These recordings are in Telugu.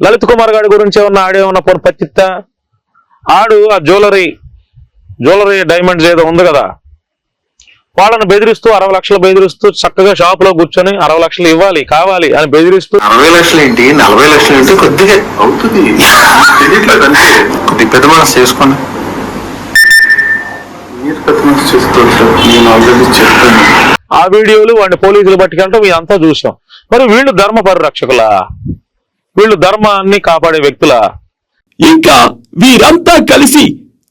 లలిత్ కుమార్ గారి గురించి ఏమన్నా ఆడేమన్నా పొర పచ్చిత్తా? ఆడు ఆ జ్యువెలరీ జ్యువెలరీ డైమండ్స్ ఏదో ఉంది కదా. వాళ్ళని బెదిరిస్తూ అరవై లక్షలు బెదిరిస్తూ చక్కగా షాప్లో కూర్చొని అరవై లక్షలు ఇవ్వాలి కావాలి అని బెదిరిస్తూ అరవై లక్షలు ఏంటి? నలభై లక్షలు ఏంటి? కొద్దిగా అవుతుంది. కొద్దిగా పెద్ద మనసు చేసుకోండి. మీరు పెద్ద మనసు చేసుకోవచ్చు సార్. నేను ఆల్రెడీ చెప్పాను. ఆ వీడియోలు వాడిని పోలీసులు పట్టుకెళ్ళటం ఇదంతా చూసాం. మరి వీళ్ళు ధర్మ పరిరక్షకులా వీళ్ళు ధర్మాన్ని కాపాడే వ్యక్తులా? ఇంకా వీరంతా కలిసి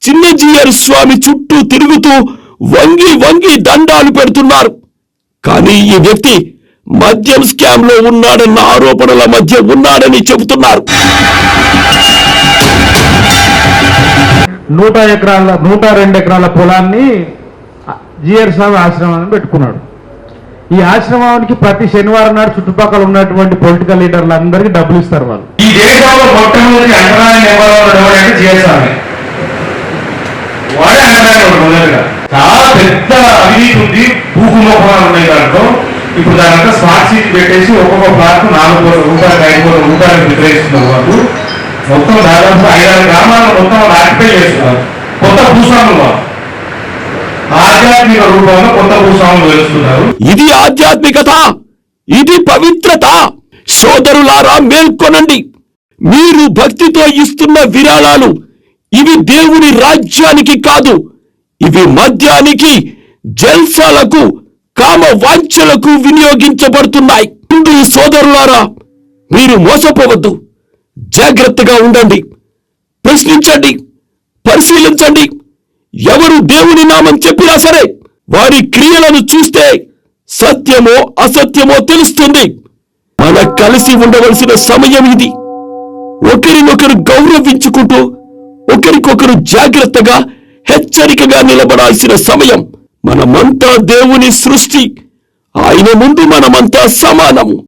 చిన్నజీయర్ స్వామి చుట్టూ తిరుగుతూ వంగి వంగి దండాలు పెడుతున్నారు. కానీ ఈ వ్యక్తి మద్యం స్కామ్లో ఉన్నాడన్న ఆరోపణల మధ్య ఉన్నాడని చెబుతున్నారు. నూట ఎకరాల నూట రెండు ఎకరాల పొలాన్ని జిఆర్ స్వామి ఆశ్రమాన్ని పెట్టుకున్నాడు. ఈ ఆశ్రమానికి ప్రతి శనివారం నాడు చుట్టుపక్కల ఉన్నటువంటి పొలిటికల్ లీడర్లు అందరికీ డబ్బులు ఇస్తారు వాళ్ళు. ఈ దేశంలో మొట్టమొదటి అంటరాని నెంబర్ వాడే మొదలుగా. చాలా పెద్ద అవినీతి ఉంది భూకుంభకోణాలు ఉన్నాయి దాంట్లో. ఇప్పుడు దానంతా స్మార్ట్ సిటీ పెట్టేసి ఒక్కొక్క ప్లాట్ నాలుగు కోట్ల రూపాయలు ఐదు కోట్ల రూపాయలు విక్రయిస్తున్నారు వాళ్ళు. మొత్తం దాదాపు ఐదారు గ్రామాలను మొత్తం వాళ్ళు ఆక్యుపై చేస్తున్నారు. కొత్త భూస్వాములు వాళ్ళు. ఆధ్యాత్మిక రూపంలో కొత్త భూస్వాములు వెలుస్తున్నారు ఇది ఆధ్యాత్మికత ఇది పవిత్రత. సోదరులారా మేల్కొనండి. మీరు భక్తితో ఇస్తున్న విరాళాలు ఇవి దేవుని రాజ్యానికి కాదు ఇవి మద్యానికి జల్సాలకు కామ వాంఛలకు వినియోగించబడుతున్నాయి. హిందూ సోదరులారా మీరు మోసపోవద్దు. జాగ్రత్తగా ఉండండి. ప్రశ్నించండి. పరిశీలించండి. ఎవరు దేవుని నామం చెప్పినా సరే వారి క్రియలను చూస్తే సత్యమో అసత్యమో తెలుస్తుంది. మన కలిసి ఉండవలసిన సమయం ఇది. ఒకరినొకరు గౌరవించుకుంటూ ఒకరికొకరు జాగ్రత్తగా హెచ్చరికగా నిలబడాల్సిన సమయం మనమంతా దేవుని సృష్టి. ఆయన ముందు మనమంతా సమానము.